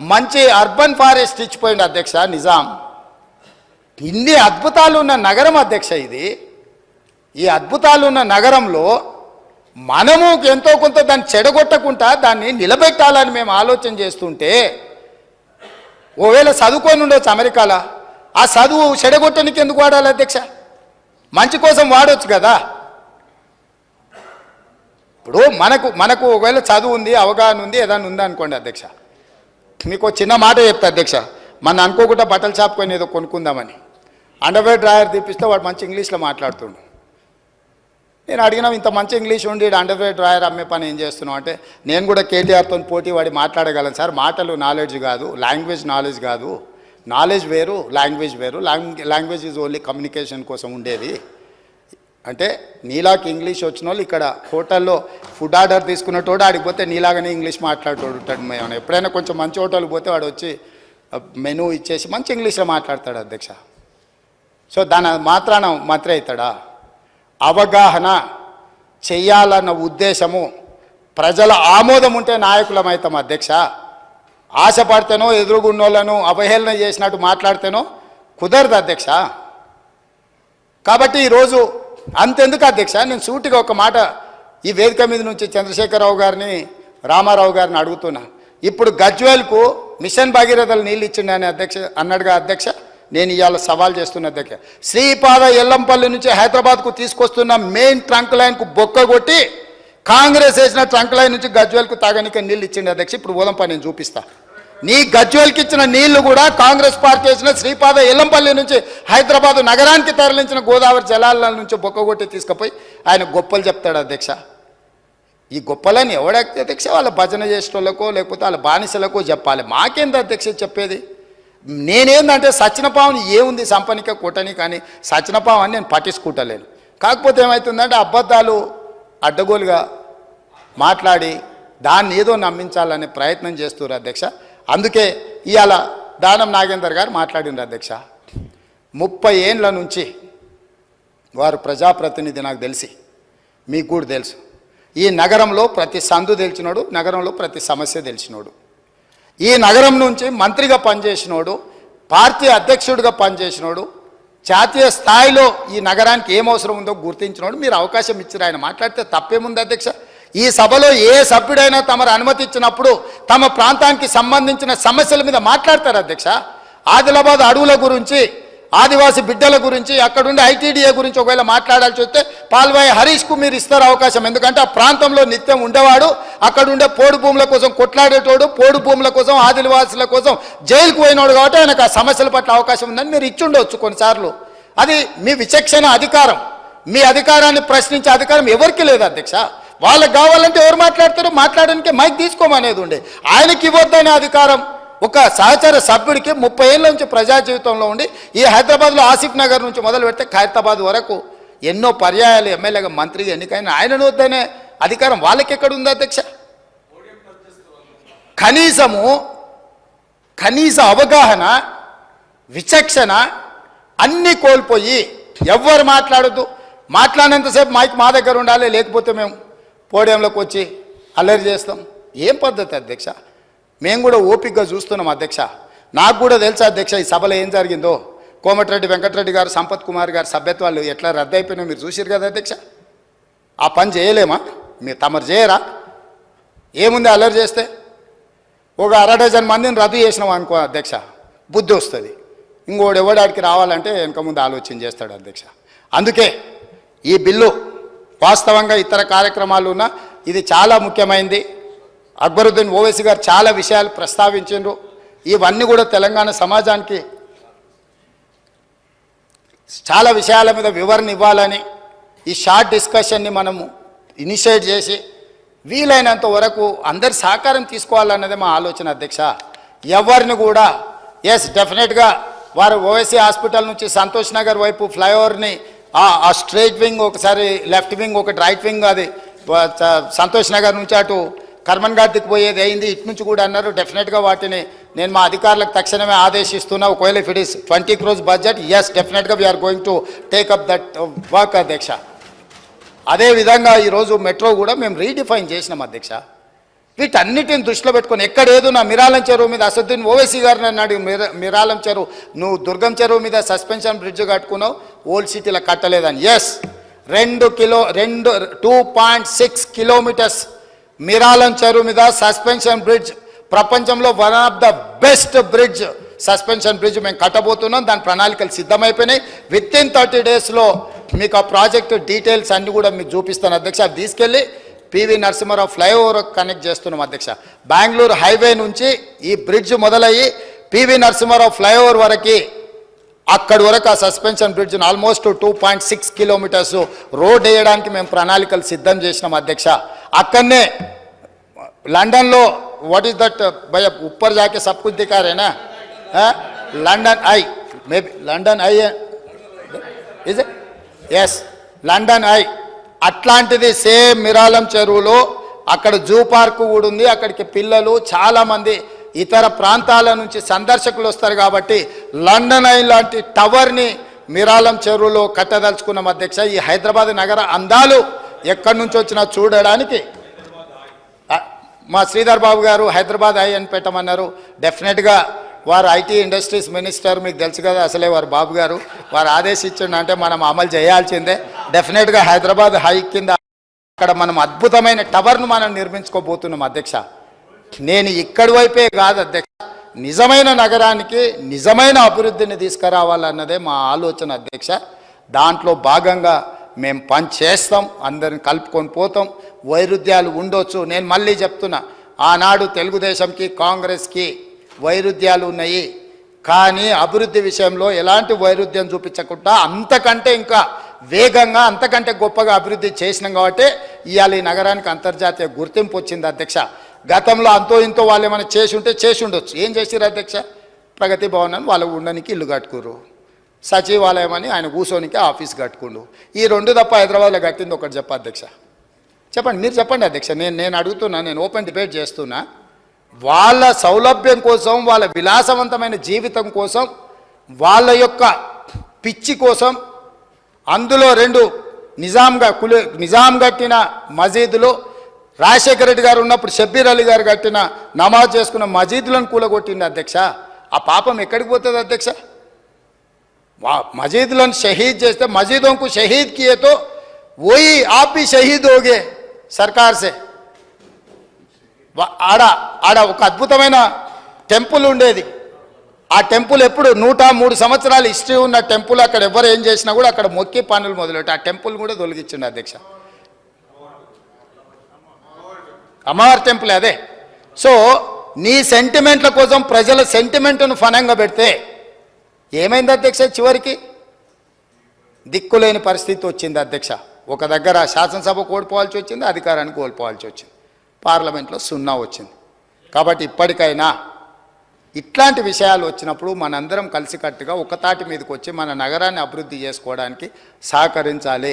మంచి urban forest ఇచ్చిపోయింది అధ్యక్ష నిజాం. ఇన్ని అద్భుతాలు ఉన్న నగరం అధ్యక్ష ఇది. ఈ అద్భుతాలు ఉన్న నగరంలో మనము ఎంతో కొంత దాన్ని చెడగొట్టకుండా దాన్ని నిలబెట్టాలని మేము ఆలోచన చేస్తుంటే ఓవేళ చదువుకొని ఉండొచ్చు అమెరికాలో. ఆ చదువు చెడగొట్టడానికి ఎందుకు వాడాలి అధ్యక్ష? మంచి కోసం వాడొచ్చు కదా. ఇప్పుడు మనకు మనకు ఒకవేళ చదువు ఉంది అవగాహన ఉంది ఏదైనా ఉంది అనుకోండి అధ్యక్ష. మీకు చిన్న మాట చెప్తా అధ్యక్ష. మన అనుకోకుండా బట్టల షాప్ ఏదో కొనుక్కుందామని. అండర్వేర్ డ్రాయర్ తీపిస్తే వాడు మంచి ఇంగ్లీష్లో మాట్లాడుతుండు. నేను అడిగినా ఇంత మంచి ఇంగ్లీష్ ఉండి అండర్వేర్ డ్రాయర్ అమ్మే పని ఏం చేస్తున్నావు అంటే నేను కూడా కేటీఆర్తో పోటీ వాడి మాట్లాడగలను సార్. మాటలు నాలెడ్జ్ కాదు లాంగ్వేజ్ నాలెడ్జ్ కాదు. నాలెడ్జ్ వేరు లాంగ్వేజ్ వేరు. లాంగ్వేజ్ ఈజ్ ఓన్లీ కమ్యూనికేషన్ కోసం ఉండేది. అంటే నీలాకి ఇంగ్లీష్ వచ్చిన వాళ్ళు ఇక్కడ హోటల్లో ఫుడ్ ఆర్డర్ తీసుకున్నటోడు ఆడికి పోతే నీలాగానే ఇంగ్లీష్ మాట్లాడుతుంటాడు ఉంటాడు మేము ఎప్పుడైనా కొంచెం మంచి హోటల్కి పోతే వాడు వచ్చి మెనూ ఇచ్చేసి మంచి ఇంగ్లీష్లో మాట్లాడతాడు అధ్యక్ష. సో దాని మాత్రాన మాత్రే అవుతాడా? అవగాహన చెయ్యాలన్న ఉద్దేశము ప్రజల ఆమోదం ఉంటే నాయకులం అవుతాం అధ్యక్ష. ఆశపడితేనో ఎదురుగున్నోళ్ళను అవహేళన చేసినట్టు మాట్లాడితేనో కుదరదు అధ్యక్ష. కాబట్టి ఈరోజు అంతెందుకు అధ్యక్ష? నేను సూటిగా ఒక మాట ఈ వేదిక మీద నుంచి చంద్రశేఖరరావు గారిని రామారావు గారిని అడుగుతున్నా. ఇప్పుడు గజ్వేల్కు మిషన్ భగీరథలు నీళ్ళు ఇచ్చిండు అని అధ్యక్ష అన్నాడుగా అధ్యక్ష. నేను ఇవాళ సవాల్ చేస్తున్న అధ్యక్ష. శ్రీపాద ఎల్లంపల్లి నుంచి హైదరాబాద్కు తీసుకొస్తున్న మెయిన్ ట్రంక్ లైన్కు బొక్క కొట్టి కాంగ్రెస్ వేసిన ట్రంక్ లైన్ నుంచి గజ్వేల్కు తాగనిక నీళ్ళు ఇచ్చిండు అధ్యక్ష. ఇప్పుడు ఓదంపా నేను చూపిస్తా. నీ గజ్వేల్కి ఇచ్చిన నీళ్ళు కూడా కాంగ్రెస్ పార్టీ వేసిన శ్రీపాద ఎల్లంపల్లి నుంచి హైదరాబాద్ నగరానికి తరలించిన గోదావరి జలాల నుంచి బొక్కగొట్టి తీసుకుపోయి ఆయన గొప్పలు చెప్తాడు అధ్యక్ష. ఈ గొప్పలని ఎవడైతే అధ్యక్ష? వాళ్ళ భజన చేసేటోళ్ళకో లేకపోతే వాళ్ళ బానిసలకో చెప్పాలి. మాకేంది అధ్యక్ష చెప్పేది? నేనేందంటే సచినపావుని ఏముంది సంపనిక కొట్టని కానీ సచినపావు అని నేను పట్టించుకుంటలేను. కాకపోతే ఏమవుతుందంటే అబద్ధాలు అడ్డగోలుగా మాట్లాడి దాన్ని ఏదో నమ్మించాలనే ప్రయత్నం చేస్తున్నారు అధ్యక్ష. అందుకే ఇవాళ దానం నాగేందర్ గారు మాట్లాడినారు అధ్యక్ష. ముప్పై ఏండ్ల నుంచి వారు ప్రజాప్రతినిధి నాకు తెలిసి మీకు కూడా తెలుసు. ఈ నగరంలో ప్రతి సందు తెలిసినోడు నగరంలో ప్రతి సమస్య తెలిసినోడు. ఈ నగరం నుంచి మంత్రిగా పనిచేసినోడు పార్టీ అధ్యక్షుడిగా పనిచేసినోడు జాతీయ స్థాయిలో ఈ నగరానికి ఏం అవసరం ఉందో గుర్తించినోడు మీరు అవకాశం ఇచ్చారు ఆయన. మాట్లాడితే తప్పేముంది అధ్యక్ష? ఈ సభలో ఏ సభ్యుడైనా తమరు అనుమతి ఇచ్చినప్పుడు తమ ప్రాంతానికి సంబంధించిన సమస్యల మీద మాట్లాడతారు అధ్యక్ష. ఆదిలాబాద్ అడవుల గురించి ఆదివాసి బిడ్డల గురించి అక్కడుండే ఐటీడీఏ గురించి ఒకవేళ మాట్లాడాల్సి వస్తే పాల్వాయి హరీష్కు మీరు ఇస్తారు అవకాశం. ఎందుకంటే ఆ ప్రాంతంలో నిత్యం ఉండేవాడు అక్కడుండే పోడు భూముల కోసం కొట్లాడేటోడు పోడు భూముల కోసం ఆదివాసుల కోసం జైలుకు పోయినోడు కాబట్టి ఆయనకు ఆ సమస్యల పట్ల అవకాశం ఉందని మీరు ఇచ్చుండవచ్చు కొన్నిసార్లు. అది మీ విచక్షణ అధికారం. మీ అధికారాన్ని ప్రశ్నించే అధికారం ఎవరికి లేదు అధ్యక్ష. వాళ్ళకి కావాలంటే ఎవరు మాట్లాడతారు? మాట్లాడడానికి మైక్ తీసుకోమనేది ఉండే. ఆయనకి ఇవ్వద్దనే అధికారం ఒక సహచర సభ్యుడికి ముప్పై ఏళ్ళ నుంచి ప్రజా జీవితంలో ఉండి ఈ హైదరాబాద్లో ఆసిఫ్ నగర్ నుంచి మొదలు పెడితే ఖైరతాబాద్ వరకు ఎన్నో పర్యాయాలు ఎమ్మెల్యేగా మంత్రిగా ఎన్నికైన ఆయనను వద్దనే అధికారం వాళ్ళకి ఎక్కడ ఉంది అధ్యక్ష? కనీసము కనీస అవగాహన విచక్షణ అన్నీ కోల్పోయి ఎవ్వరు మాట్లాడొద్దు. మాట్లాడినంతసేపు మైక్ మా దగ్గర ఉండాలి లేకపోతే మేము పోడియంలోకి వచ్చి అల్లరి చేస్తాం. ఏం పద్ధతి అధ్యక్ష? మేము కూడా ఓపికగా చూస్తున్నాం అధ్యక్ష. నాకు కూడా తెలుసా అధ్యక్ష ఈ సభలో ఏం జరిగిందో. కోమటిరెడ్డి వెంకటరెడ్డి గారు సంపత్ కుమార్ గారు సభ్యత్వాలు ఎట్లా రద్దయిపోయినా మీరు చూసారు కదా అధ్యక్ష. ఆ పని చేయలేమా? మీరు తమరు చేయరా? ఏముంది అల్లరి చేస్తే? ఒక అర డజన్ మందిని రద్దు చేసినాం అనుకో అధ్యక్ష. బుద్ధి వస్తుంది. ఇంకోడు ఎవడాడికి రావాలంటే వెనక ముందు ఆలోచన చేస్తాడు అధ్యక్ష. అందుకే ఈ బిల్లు వాస్తవంగా ఇతర కార్యక్రమాలు ఉన్న ఇది చాలా ముఖ్యమైనది అక్బరుద్దీన్ ఓవైసీ గారు చాలా విషయాలు ప్రస్తావించారు ఇవన్నీ కూడా తెలంగాణ సమాజానికి చాలా విషయాల మీద వివరణ ఇవ్వాలని ఈ షార్ట్ డిస్కషన్ని మనము ఇనిషియేట్ చేసి వీలైనంత వరకు అందరి సహకారం తీసుకోవాలన్నదే మా ఆలోచన అధ్యక్ష. ఎవరిని కూడా ఎస్ డెఫినెట్గా వారు ఓవైసీ హాస్పిటల్ నుంచి సంతోష్ నగర్ వైపు ఫ్లైఓవర్ని ఆ స్ట్రైట్ వింగ్ ఒకసారి లెఫ్ట్ వింగ్ ఒకటి రైట్ వింగ్ అది. సంతోష్ నగర్ నుంచి అటు కర్మన్ ఘాట్కి పోయేది అయింది. ఇటు నుంచి కూడా అన్నారు డెఫినెట్గా వాటిని నేను మా అధికారులకు తక్షణమే ఆదేశిస్తున్నా. ఒకవేళ if it is twenty crores budget yes డెఫినెట్గా we're going to take up that work అధ్యక్ష. అదేవిధంగా ఈరోజు మెట్రో కూడా మేము రీడిఫైన్ చేసినాం అధ్యక్ష. వీటన్నిటిని దృష్టిలో పెట్టుకొని ఎక్కడేదో నా మిరాలం చెరువు మీద అసదుద్దీన్ ఓవైసీ గారు అన్నాడు మిర- మిరాలం చెరువు నువ్వు దుర్గం చెరువు మీద సస్పెన్షన్ బ్రిడ్జ్ కట్టుకున్నావు. ఓల్డ్ సిటీలో కట్టలేదని. ఎస్ రెండు కిలో రెండు two point six kilometres Miralam చెరువు మీద సస్పెన్షన్ బ్రిడ్జ్ ప్రపంచంలో one of the best bridge suspension bridge మేము కట్టబోతున్నాం. దాని ప్రణాళికలు సిద్ధమైపోయినాయి. విత్ ఇన్ థర్టీ డేస్లో మీకు ఆ ప్రాజెక్ట్ డీటెయిల్స్ అన్నీ కూడా మీకు చూపిస్తాను అధ్యక్ష. తీసుకెళ్ళి పివి నరసింహారావు ఫ్లైఓవర్ కనెక్ట్ చేస్తున్నాం అధ్యక్ష. బెంగళూరు హైవే నుంచి ఈ బ్రిడ్జ్ మొదలయ్యి పివి నరసింహారావు ఫ్లైఓవర్ వరకు అక్కడి వరకు ఆ suspension బ్రిడ్జ్ని almost two point six kilometres road వేయడానికి మేము ప్రణాళికలు సిద్ధం చేసినాం అధ్యక్ష. అక్కడనే లండన్లో వాట్ ఈస్ దట్ బయ ఉప్పర్ జాకే సబ్ కుద్ London eye maybe London eye is as London eye. అట్లాంటిది సేమ్ మిరాలం చెరువులో అక్కడ జూ పార్కు కూడా ఉంది అక్కడికి పిల్లలు చాలామంది ఇతర ప్రాంతాల నుంచి సందర్శకులు వస్తారు కాబట్టి లండన్ ఐ లాంటి టవర్ని మిరాలం చెరువులో కట్టదలుచుకున్నాం అధ్యక్ష. ఈ హైదరాబాద్ నగర అందాలు ఎక్కడి నుంచి వచ్చినా చూడడానికి. మా శ్రీధర్ బాబు గారు హైదరాబాద్ ఐ అని పెట్టమన్నారు. డెఫినెట్గా వారు ఐటీ ఇండస్ట్రీస్ మినిస్టర్ మీకు తెలుసు కదా అసలే వారు బాబు గారు. వారు ఆదేశించండి అంటే మనం అమలు చేయాల్సిందే. డెఫినెట్గా హైదరాబాద్ హై కింద అక్కడ మనం అద్భుతమైన టవర్ను మనం నిర్మించుకోబోతున్నాం అధ్యక్ష. నేను ఇక్కడి వైపే కాదు అధ్యక్ష. నిజమైన నగరానికి నిజమైన అభివృద్ధిని తీసుకురావాలన్నదే మా ఆలోచన అధ్యక్ష. దాంట్లో భాగంగా మేము పని చేస్తాం అందరిని కలుపుకొని పోతాం. వైరుధ్యాలు ఉండొచ్చు. నేను మళ్ళీ చెప్తున్నా ఆనాడు తెలుగుదేశంకి కాంగ్రెస్కి వైరుధ్యాలు ఉన్నాయి. కానీ అభివృద్ధి విషయంలో ఎలాంటి వైరుధ్యం చూపించకుండా అంతకంటే ఇంకా వేగంగా అంతకంటే గొప్పగా అభివృద్ధి చేసినాం కాబట్టి ఇవాళ ఈ నగరానికి అంతర్జాతీయ గుర్తింపు వచ్చింది అధ్యక్ష. గతంలో అంతో ఇంతో వాళ్ళు ఏమైనా చేసి ఉంటే చేసి ఉండొచ్చు. ఏం చేసిరు అధ్యక్ష? ప్రగతి భవన్ అని వాళ్ళు ఉండడానికి ఇల్లు కట్టుకురు సచివాలయం అని ఆయన కూర్చోనికి ఆఫీస్ కట్టుకుండు. ఈ రెండు తప్ప హైదరాబాద్లో కట్టింది ఒకటి చెప్ప అధ్యక్ష. చెప్పండి మీరు చెప్పండి అధ్యక్ష. నేను నేను అడుగుతున్నా నేను ఓపెన్ డిబేట్ చేస్తున్నా. వాళ్ళ సౌలభ్యం కోసం వాళ్ళ విలాసవంతమైన జీవితం కోసం వాళ్ళ యొక్క పిచ్చి కోసం అందులో రెండు నిజాంగా కులి నిజాం కట్టిన మసీదులు రాజశేఖర రెడ్డి గారు ఉన్నప్పుడు షబ్బీర్ అలీ గారు కట్టిన నమాజ్ చేసుకున్న మజీదులను కూలగొట్టింది అధ్యక్ష. ఆ పాపం ఎక్కడికి పోతుంది అధ్యక్ష? మజీదులను షహీద్ చేస్తే మజీదోంకు షహీద్ కియేతో ఓయి ఆపి షహీద్ హోగే సర్కార్సే. ఆడ ఆడ ఒక అద్భుతమైన టెంపుల్ ఉండేది. ఆ టెంపుల్ ఎప్పుడు నూట మూడు సంవత్సరాలు హిస్టరీ ఉన్న టెంపుల్ అక్కడ ఎవరు ఏం చేసినా కూడా అక్కడ మొక్కి పనులు మొదలెట్టి. ఆ టెంపుల్ కూడా తొలగించండి అధ్యక్ష. అమ్మవారి టెంపుల్ అదే. సో నీ సెంటిమెంట్ల కోసం ప్రజల సెంటిమెంట్ను ఫనంగా పెడితే ఏమైంది అధ్యక్ష చివరికి? దిక్కులేని పరిస్థితి వచ్చింది అధ్యక్ష. ఒక దగ్గర శాసనసభ కోల్పోవాల్సి వచ్చింది అధికారాన్ని కోల్పోవాల్సి వచ్చింది. పార్లమెంట్లో సున్నా వచ్చింది. కాబట్టి ఇప్పటికైనా ఇట్లాంటి విషయాలు వచ్చినప్పుడు మనందరం కలిసికట్టుగా ఒకతాటి మీదకి వచ్చి మన నగరాన్ని అభివృద్ధి చేసుకోవడానికి సహకరించాలి.